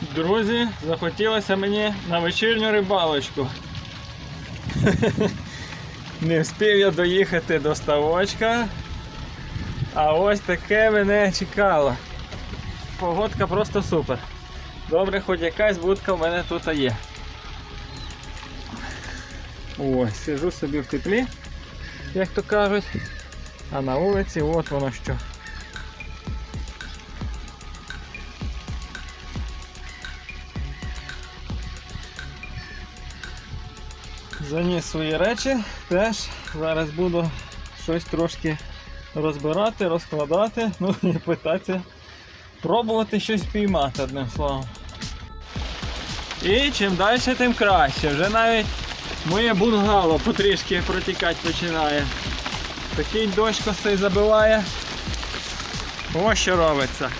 Друзі, захотілося мені на вечірню рибалочку. Не встиг я доїхати до ставочка. А ось таке мене чекало. Погодка просто супер. Добре, хоч якась будка в мене тут є. Ось, сижу собі в теплі, як то кажуть. А на вулиці от воно що. Заніс свої речі, теж зараз буду щось трошки розбирати, розкладати, ну і питатися, пробувати щось піймати одним словом. І чим далі, тим краще. Вже навіть моє бунгало потрішки протікати починає. Такий дощ косий забиває. Ось що робиться.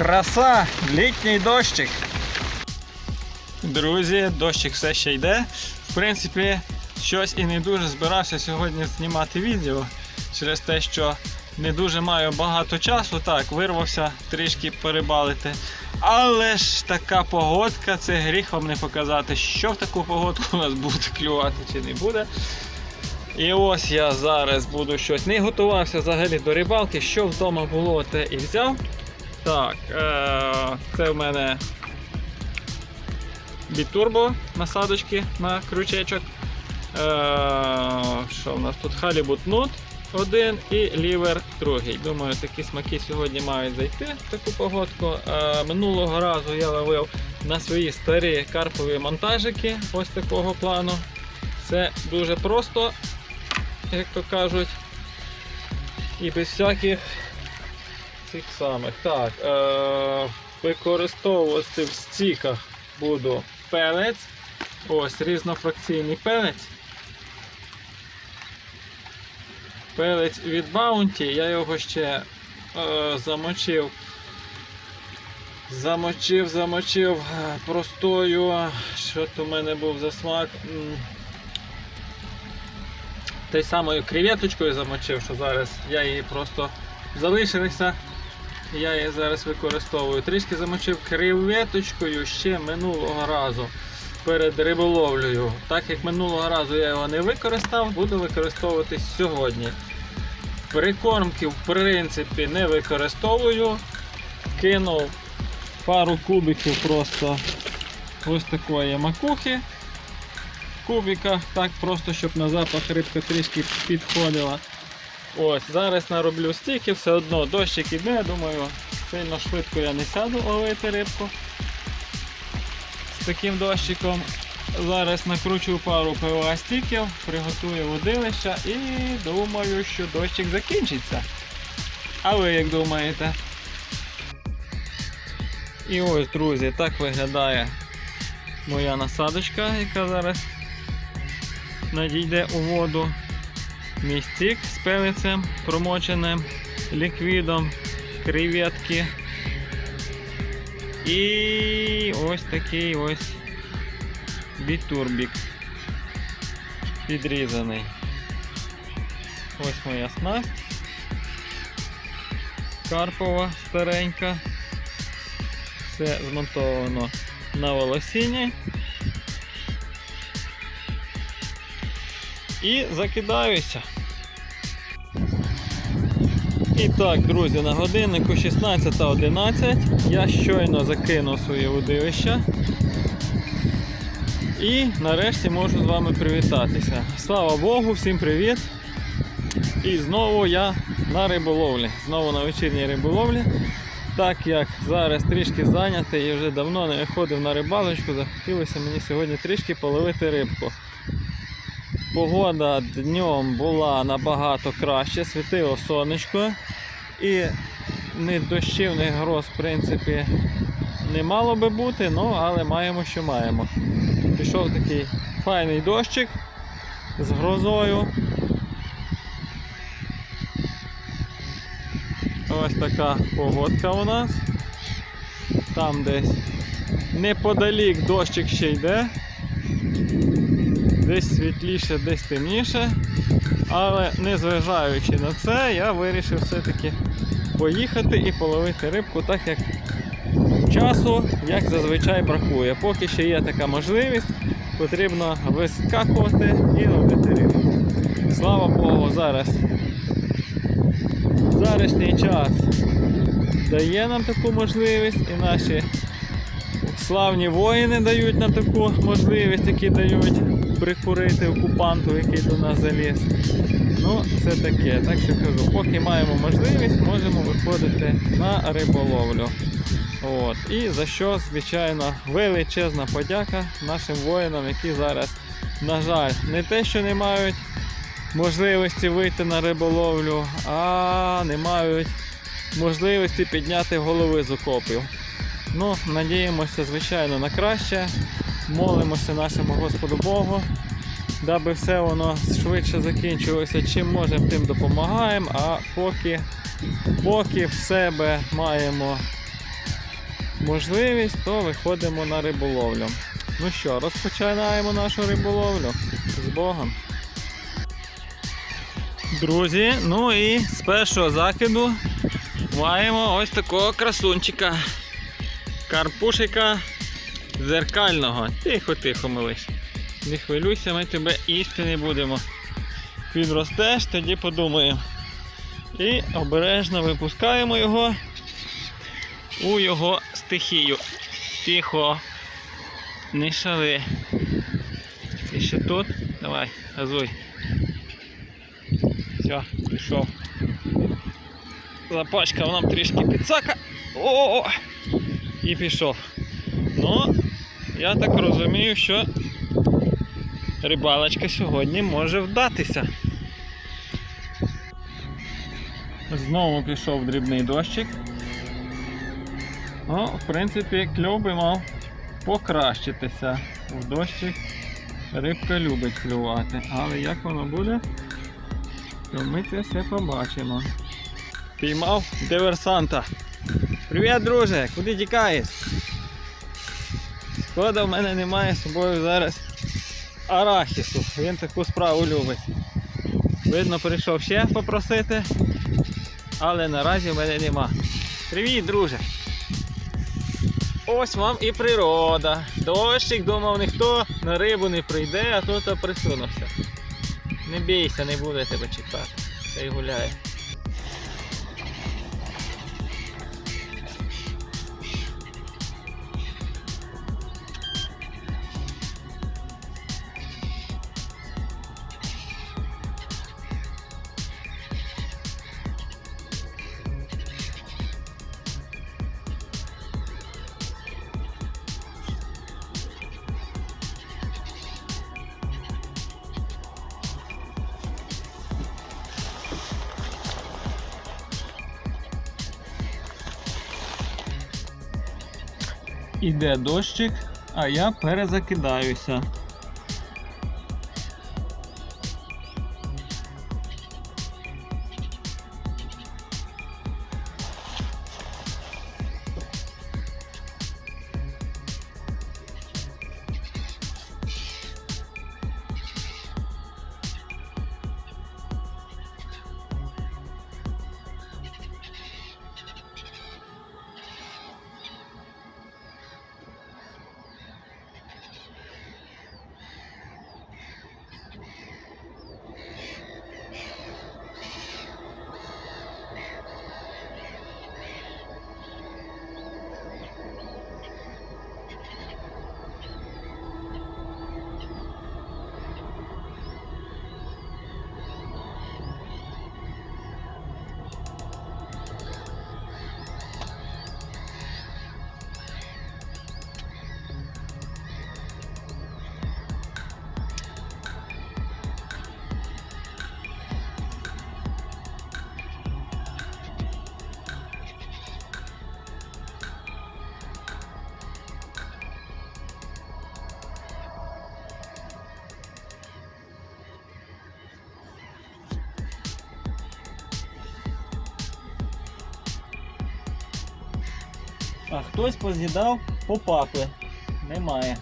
Краса, літній дощик. Друзі, дощик все ще йде. В принципі, щось і не дуже збирався сьогодні знімати відео через те, що не дуже маю багато часу. Так, вирвався трішки перебалити. Але ж така погодка, це гріх вам не показати, що в таку погодку у нас буде клювати чи не буде. І ось я зараз буду щось. Не готувався взагалі до рибалки, що вдома було, те і взяв. Так, е- це в мене бітурбо насадочки на крючечок. Е- що в нас тут? Халібут нут один і лівер другий. Думаю, такі смаки сьогодні мають зайти в таку погодку. Е- минулого разу я ловив на свої старі карпові монтажики ось такого плану. Це дуже просто, як то кажуть, і без всяких цих самих. Так, е- використовувати в стіках буду пелець. Ось різнофракційний пелець. Пелець від Bounty, я його ще е, замочив. Замочив, замочив простою. Що то в мене був за смак? М. Той самою креветочкою замочив, що зараз я її просто залишилася. Я її зараз використовую. Трішки замочив креветочкою ще минулого разу перед риболовлею. Так як минулого разу я його не використав, буду використовувати сьогодні. Прикормки в принципі не використовую. Кинув пару кубиків просто ось такої макухи. В кубиках, так просто, щоб на запах рибка трішки підходила. Ось, зараз нароблю стільки, все одно дощик іде, думаю, сильно швидко я не сяду ловити рибку з таким дощиком. Зараз накручу пару ПВА стіків, приготую водилища і думаю, що дощик закінчиться. А ви як думаєте? І ось, друзі, так виглядає моя насадочка, яка зараз надійде у воду. Мій стік з пелицем промоченим ліквідом, креветки. І ось такий ось бітурбік підрізаний. Ось моя снасть. Карпова старенька. Все змонтовано на волосінні. І закидаюся. І так, друзі, на годиннику 16.11 я щойно закинув своє водилище. І нарешті можу з вами привітатися. Слава Богу, всім привіт! І знову я на риболовлі. Знову на вечірній риболовлі. Так як зараз трішки зайнятий і вже давно не виходив на рибалочку, захотілося мені сьогодні трішки половити рибку. Погода днем була набагато краще, світило сонечко і ні дощів, ні гроз, в принципі, не мало би бути, ну, але маємо, що маємо. Пішов такий файний дощик з грозою. Ось така погодка у нас. Там десь неподалік дощик ще йде. Десь світліше, десь темніше. Але незважаючи на це, я вирішив все-таки поїхати і половити рибку так, як часу, як зазвичай бракує. Поки ще є така можливість, потрібно вискакувати і ловити рибку. Слава Богу, зараз зарішній час дає нам таку можливість і наші славні воїни дають нам таку можливість, які дають прикурити окупанту, який до нас заліз. Ну, це таке. Так що кажу, поки маємо можливість, можемо виходити на риболовлю. От. І за що, звичайно, величезна подяка нашим воїнам, які зараз, на жаль, не те, що не мають можливості вийти на риболовлю, а не мають можливості підняти голови з окопів. Ну, надіємося, звичайно, на краще. Молимося нашому Господу Богу, даби все воно швидше закінчилося. Чим можемо, тим допомагаємо. А поки, поки в себе маємо можливість, то виходимо на риболовлю. Ну що, розпочинаємо нашу риболовлю з Богом. Друзі, ну і з першого закиду маємо ось такого красунчика. Карпушика зеркального. Тихо, тихо, милиш. Не хвилюйся, ми тебе їсти не будемо. Підростеш, тоді подумаємо. І обережно випускаємо його у його стихію. Тихо. Не шали. Ти ще тут? Давай, газуй. Все, пішов. Запачкав нам трішки підсака. О! І пішов. Ну, я так розумію, що рибалочка сьогодні може вдатися. Знову пішов дрібний дощик. Ну, в принципі, кльов би мав покращитися. В дощик рибка любить клювати. Але як воно буде, то ми це все побачимо. Піймав диверсанта. Привіт, друже! Куди тікаєш? Шкода, в мене немає з собою зараз арахісу. Він таку справу любить. Видно, прийшов ще попросити, але наразі в мене нема. Привіт, друже! Ось вам і природа. Дощик думав, ніхто на рибу не прийде, а тут присунувся. Не бійся, не буде тебе чекати. Та й гуляє. Іде дощик, а я перезакидаюся. А хтось поз'їдав попапи. Немає.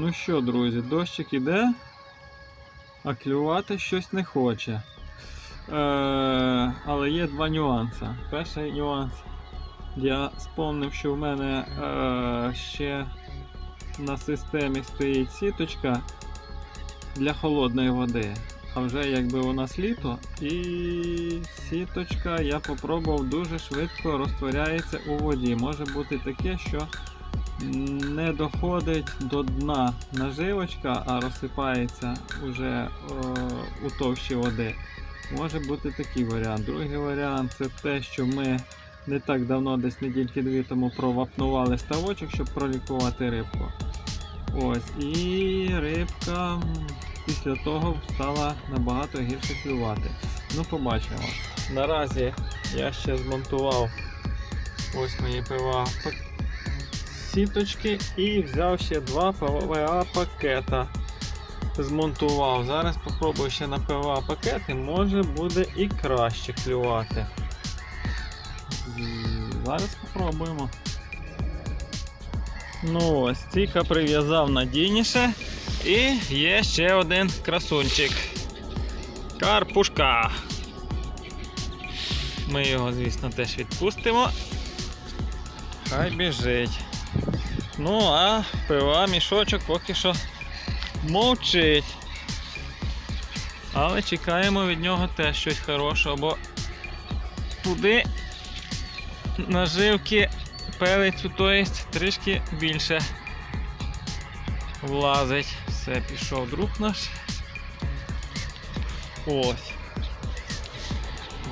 Ну що, друзі, дощик іде, а клювати щось не хоче. Е, але є два нюанси. Перший нюанс. Я спомнив, що в мене е, ще на системі стоїть сіточка для холодної води. А вже якби у нас літо, і сіточка я попробував дуже швидко розтворяється у воді. Може бути таке, що не доходить до дна наживочка, а розсипається уже е, у товщі води. Може бути такий варіант. Другий варіант це те, що ми не так давно, десь недільки дві тому провапнували ставочок, щоб пролікувати рибку. Ось, і рибка після того стала набагато гірше клювати. Ну, побачимо. Наразі я ще змонтував ось мої пива сіточки і взяв ще два ПВА пакета. Змонтував. Зараз попробую ще на ПВА пакети, може буде і краще клювати. Зараз попробуємо. Ну ось, стійка прив'язав надійніше. І є ще один красунчик. Карпушка. Ми його, звісно, теж відпустимо. Хай біжить. Ну, а пива мішочок поки що мовчить. Але чекаємо від нього теж щось хорошого, бо туди наживки пелицю, то трішки більше влазить. Все, пішов друг наш. Ось.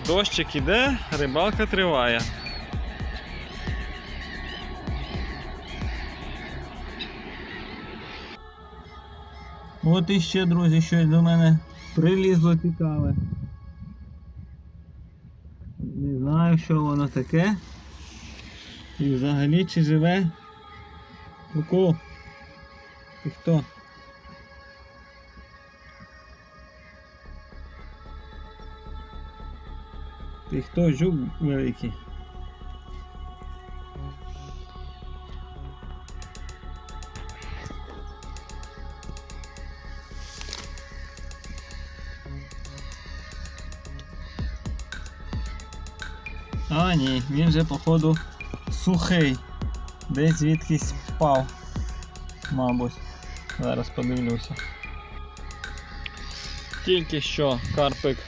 Дощик іде, рибалка триває. От іще, друзі, щось до мене прилізло цікаве. Не знаю, що воно таке. І взагалі чи живе? Куку? Ти хто? Ти хто жук великий? А, ні, він же походу сухий. Десь звідкись впав. Мабуть. Зараз подивлюся. Тільки що карпик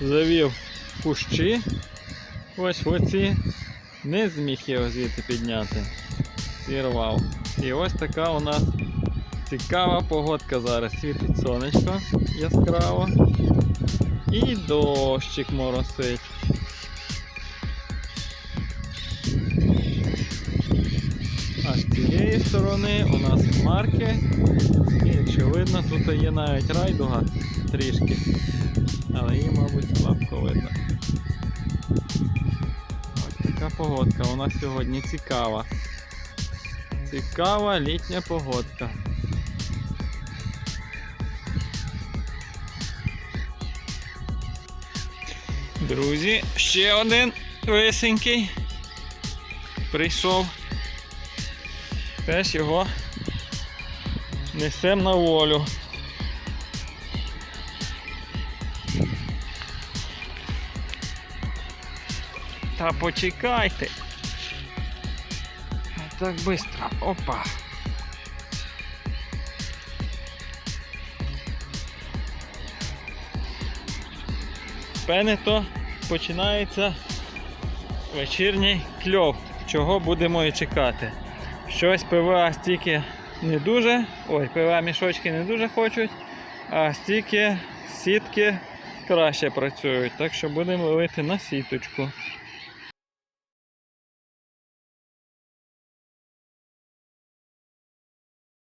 завів кущі. Ось оці. Не зміг його звідти підняти. Зірвав. І ось така у нас цікава погодка зараз. Світить сонечко яскраво. І дощик моросить. Цієї сторони у нас хмарки. І якщо видно, тут є навіть райдуга трішки. Але її, мабуть, слабко видно. Ось така погодка у нас сьогодні цікава. Цікава літня погодка. Друзі, ще один висенький прийшов. Теж його несем на волю. Та почекайте. Так швидко. Опа. Пене то починається вечірній кльов, чого будемо і чекати. Щось ПВА стільки не дуже, ой, ПВА мішочки не дуже хочуть, а стільки сітки краще працюють. Так що будемо ловити на сіточку.